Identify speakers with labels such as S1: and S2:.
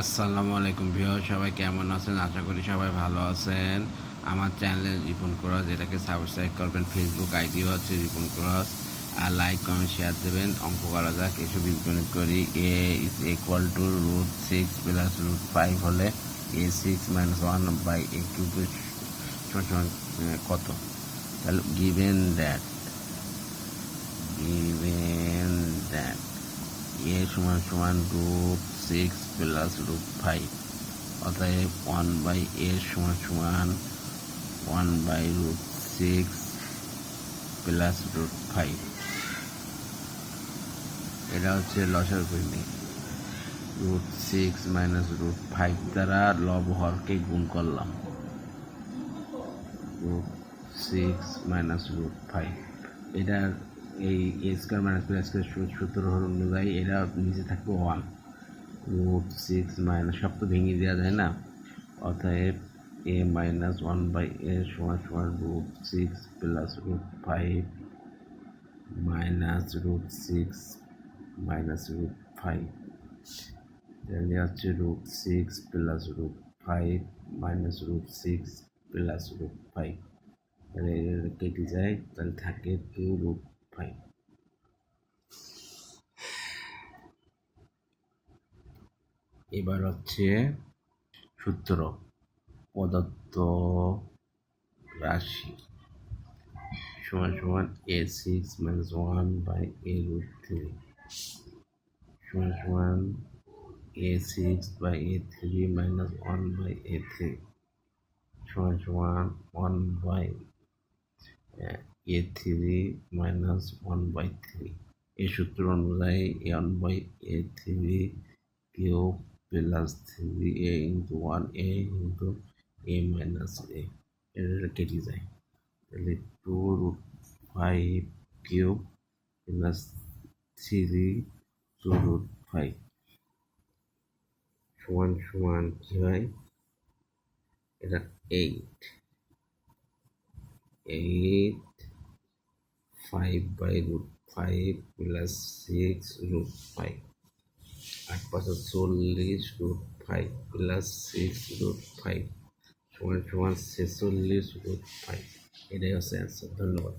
S1: আসসালামু আলাইকুম ভিউ সবাই কেমন আছেন? আশা করি সবাই ভালো আছেন। আমার চ্যানেল রিপন ক্রস এটাকে সাবস্ক্রাইব করবেন ফেসবুক আইডিও হচ্ছে রিপন ক্রস। আর লাইক কমেন্ট শেয়ার দেবেন। অঙ্ক করা যাক এসব বিজ্ঞানিক করি। A is equal to root six plus root five হলে A six minus one by A ah, কত? তাহলে গিভেন দ্যাট গিভেন এ সমান সমান root six plus root five অতএব ওয়ান বাই এ সমান সমান one by root six plus root five এটা হচ্ছে লসের কর্মী root six minus root five দ্বারা লব হরকে গুণ করলাম। Root six minus root five এটার এই A square minus B square সূত্র অনুযায়ী এরা নিচে থাকবে ওয়ান রুট সিক্স মাইনাস সব তো ভেঙে দেওয়া যায় না। অতএব A minus one by A সমান সমান root six plus root five minus root six minus root five তাহলে হচ্ছে root six plus root five minus root six plus root five তাহলে কেটে যায়, তাহলে থাকে টু রুট এবার হচ্ছে সূত্র, প্রদত্ত রাশি। সমান সমান A six minus one by A root three সমান সমান A six by A three minus one by A three সমান সমান one by A three minus one by three এই সূত্র অনুযায়ী one by A three cube plus three A into one A into A minus A এটা কেটে যায়। তাহলে two root five cube plus three two root five সমান সমান কি হয়? এটা eight eight five by root five plus six root five আট পাঁচশো চল্লিশ root five plus six root five সমান সমান ছেচল্লিশ রুট ফাইভ এটাই হচ্ছে অ্যান্সার ধন্যবাদ।